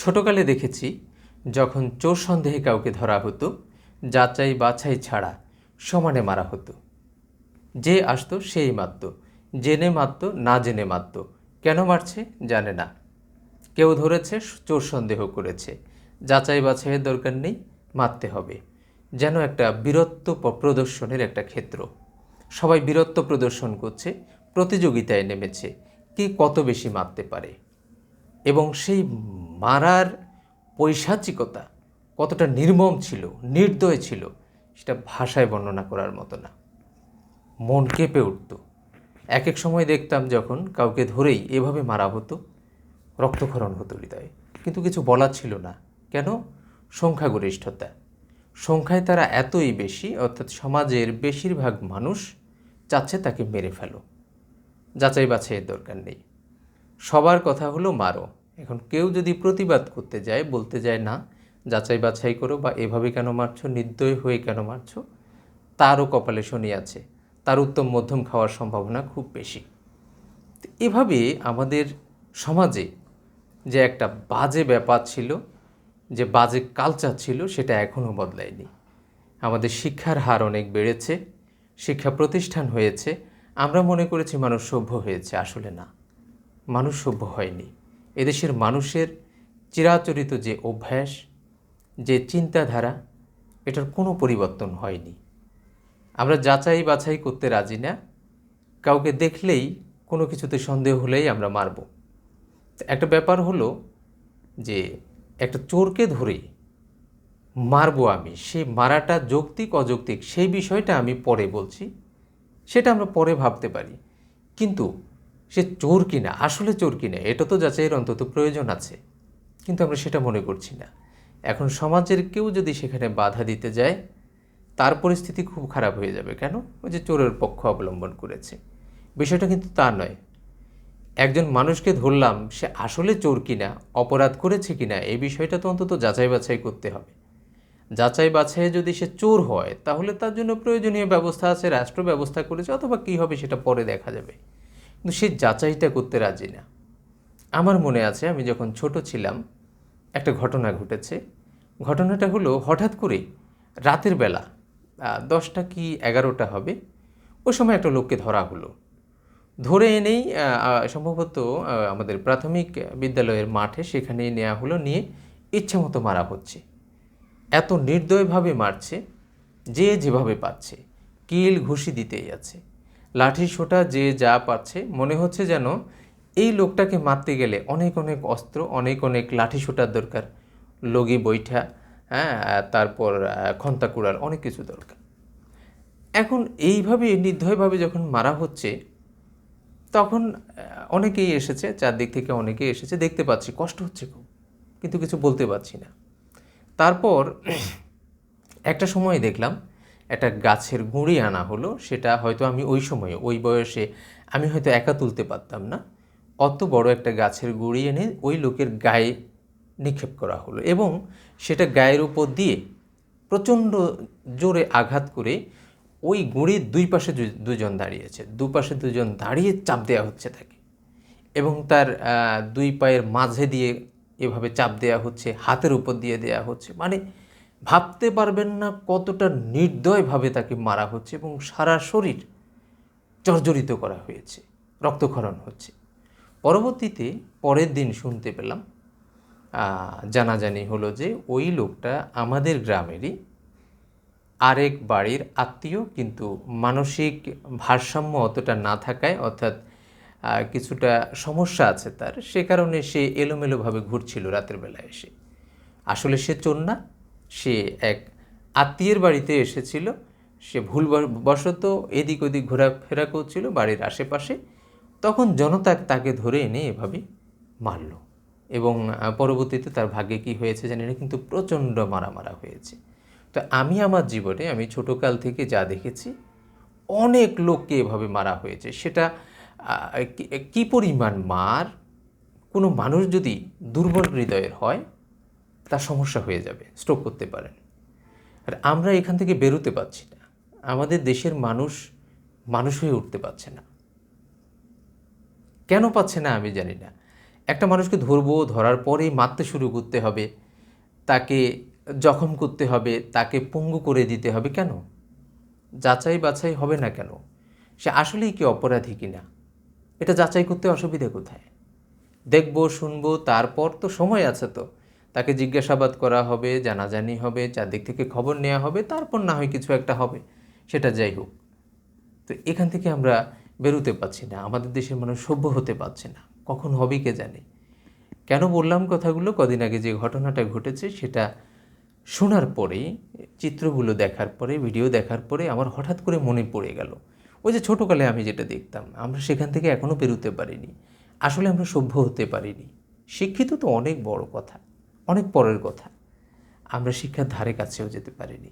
ছোটকালে দেখেছি, যখন চোর সন্দেহে কাউকে ধরা হতো, যাচাই বাছাই ছাড়া সমানে মারা হতো। যে আসতো সেই মারত, জেনে মারত, না জেনে মারত, কেন মারছে জানে না। কেউ ধরেছে, চোর সন্দেহ করেছে, যাচাই বাছাইয়ের দরকার নেই, মারতে হবে। যেন একটা বীরত্ব প্রদর্শনের একটা ক্ষেত্র। সবাই বীরত্ব প্রদর্শন করছে, প্রতিযোগিতায় নেমেছে, কে কত বেশি মারতে পারে? এবং সেই মারার পৈশাচিকতা কতটা নির্মম ছিল, নির্দয় ছিল, সেটা ভাষায় বর্ণনা করার মতো না। মন কেঁপে উঠত। এক এক সময় দেখতাম যখন কাউকে ধরেই এভাবে মারা হতো, রক্তক্ষরণ হতো হৃদয়ে। কিন্তু কিছু বলার ছিল না। কেন? সংখ্যাগরিষ্ঠতা। সংখ্যায় তারা এতই বেশি, অর্থাৎ সমাজের বেশিরভাগ মানুষ চাচ্ছে তাকে মেরে ফেলো। যাচাই বাছাইয়ের দরকার নেই। সবার কথা হলো মারো। এখন কেউ যদি প্রতিবাদ করতে যায়, বলতে যায়, না, যাচাই বাছাই করো বা এভাবে কেন মারছো, নির্দয় হয়ে কেন মারছো? তারও কপালে শনি আছে। তার উত্তম মধ্যম খাওয়ার সম্ভাবনা খুব বেশি। এভাবে আমাদের সমাজে যে একটা বাজে ব্যাপার ছিল, যে বাজে কালচার ছিল, সেটা এখনও বদলায়নি। আমাদের শিক্ষার হার অনেক বেড়েছে, শিক্ষা প্রতিষ্ঠান হয়েছে, আমরা মনে করেছি মানুষ সভ্য হয়েছে, আসলে না। মানুষ সভ্য হয়নি। এদেশের মানুষের চিরাচরিত যে অভ্যাস, যে চিন্তাধারা, এটার কোনো পরিবর্তন হয়নি। আমরা যাচাই বাছাই করতে রাজি না। কাউকে দেখলেই কোনো কিছুতে সন্দেহ হলেই আমরা মারব। একটা ব্যাপার হলো যে একটা চোরকে ধরে মারবো আমি সেই মারাটা যৌক্তিক, অযৌক্তিক, সেই বিষয়টা আমি পরে বলছি, সেটা আমরা পরে ভাবতে পারি। কিন্তু সে চোর কিনা আসলে চোর কিনা এটা তো যাচাইয়ের অন্তত প্রয়োজন আছে। কিন্তু আমরা সেটা মনে করছি না। এখন সমাজের কেউ যদি সেখানে বাধা দিতে যায়, তার পরিস্থিতি খুব খারাপ হয়ে যাবে। কেন? ওই যে চোরের পক্ষ অবলম্বন করেছে। বিষয়টা কিন্তু তা নয়। একজন মানুষকে ধরলাম, সে আসলে চোর কিনা অপরাধ করেছে কিনা এই বিষয়টা তো অন্তত যাচাই বাছাই করতে হবে। যাচাই বাছাইয়ে যদি সে চোর হয়, তাহলে তার জন্য প্রয়োজনীয় ব্যবস্থা আছে, রাষ্ট্র ব্যবস্থা করেছে, অথবা কী হবে সেটা পরে দেখা যাবে। কিন্তু সে যাচাইটা করতে রাজি না। আমার মনে আছে আমি যখন ছোট ছিলাম, একটা ঘটনা ঘটেছে। ঘটনাটা হলো হঠাৎ করে রাতের বেলা দশটা কি এগারোটা হবে, ওই সময় একটা লোককে ধরা হলো। ধরে এনেই সম্ভবত আমাদের প্রাথমিক বিদ্যালয়ের মাঠে সেখানেই নেওয়া হলো, নিয়ে ইচ্ছে মতো মারা হচ্ছে। এত নির্দয়ভাবে মারছে, যে যেভাবে পাচ্ছে কিল ঘুষি দিতেই আছে। লাঠি সোটা যে যা পাচ্ছে, মনে হচ্ছে যেন এই লোকটাকে মারতে গেলে অনেক অনেক অস্ত্র, অনেক অনেক লাঠি সোটার দরকার। লগি বৈঠা হ্যাঁ তারপর খন্তা কুড়ার অনেক কিছু দরকার। এখন এইভাবে নির্দয়ভাবে যখন মারা হচ্ছে, তখন অনেকেই এসেছে, চারদিক থেকে অনেকেই এসেছে, দেখতে পাচ্ছি, কষ্ট হচ্ছে খুব, কিন্তু কিছু বলতে পারছি না। তারপর, একটা সময় দেখলাম একটা গাছের গুঁড়ি আনা হলো, সেটা হয়তো আমি ওই সময়ে, ওই বয়সে আমি হয়তো একা তুলতে পারতাম না। অত বড় একটা গাছের গুঁড়ি এনে ওই লোকের গায়ে নিক্ষেপ করা হলো এবং সেটা গায়ের উপর দিয়ে প্রচণ্ড জোরে আঘাত করে ওই গুঁড়ির দুই পাশে দুজন দাঁড়িয়েছে। দুপাশে দুজন দাঁড়িয়ে চাপ দেওয়া হচ্ছে তাকে এবং তার দুই পায়ের মাঝে দিয়ে এভাবে চাপ দেওয়া হচ্ছে, হাতের উপর দিয়ে দেওয়া হচ্ছে। মানে ভাবতে পারবেন না কতটা নির্দয়ভাবে তাকে মারা হচ্ছে এবং সারা শরীর জর্জরিত করা হয়েছে, রক্তক্ষরণ হচ্ছে। পরবর্তীতে পরের দিন শুনতে পেলাম জানাজানি হলো যে ওই লোকটা আমাদের গ্রামেরই আরেক বাড়ির আত্মীয়, কিন্তু মানসিক ভারসাম্য অতটা না থাকায়, অর্থাৎ কিছুটা সমস্যা আছে তার, সে কারণে সে এলোমেলোভাবে ঘুরছিল রাতের বেলা এসে। আসলে সে চোর না সে এক আত্মীয়ের বাড়িতে এসেছিল। সে ভুল বশত এদিক ওদিক ঘোরাফেরা করছিল বাড়ির আশেপাশে। তখন জনতা তাকে ধরে এনে এভাবে মারল এবং পরবর্তীতে তার ভাগ্যে কি হয়েছে জানি না, কিন্তু প্রচণ্ড মারা মারা হয়েছে। তো আমি আমার জীবনে, আমি ছোটোকাল থেকে যা দেখেছি, অনেক লোককে এভাবে মারা হয়েছে। সেটা কি পরিমাণ মার? কোনো মানুষ যদি দুর্বল হৃদয়ের হয় তার সমস্যা হয়ে যাবে স্ট্রোক করতে পারেন। আর আমরা এখান থেকে বেরোতে পারছি না। আমাদের দেশের মানুষ মানুষ হয়ে উঠতে পারছে না। কেন পাচ্ছে না আমি জানি না। একটা মানুষকে ধরবো, ধরার পরেই মারতে শুরু করতে হবে। তাকে জখম করতে হবে, তাকে পঙ্গু করে দিতে হবে। কেন? যাচাই বাছাই হবে না কেন? সে আসলেই কি অপরাধী কি না? এটা যাচাই করতে অসুবিধা কোথায়? দেখব, শুনব, তারপর তো সময় আছে তো। তাকে জিজ্ঞাসাবাদ করা হবে, জানাজানি হবে, চারদিক থেকে খবর নেওয়া হবে, তারপর না হয় কিছু একটা হবে। সেটা যাই হোক। তো এখান থেকে আমরা বেরোতে পারছি না। আমাদের দেশের মানুষ সভ্য হতে পারছে না। কখন হবে কে জানে? কেন বললাম কথাগুলো? কদিন আগে যে ঘটনাটা ঘটেছে সেটা শোনার পরেই চিত্রগুলো দেখার পরে, ভিডিও দেখার পরে আমার হঠাৎ করে মনে পড়ে গেল। ওই যে ছোটোকালে আমি যেটা দেখতাম, আমরা সেখান থেকে এখনও বেরোতে পারিনি। আসলে আমরা সভ্য হতে পারিনি। শিক্ষিত তো অনেক বড় কথা। অনেক পরের কথা। আমরা শিক্ষার ধারে কাছেও যেতে পারিনি।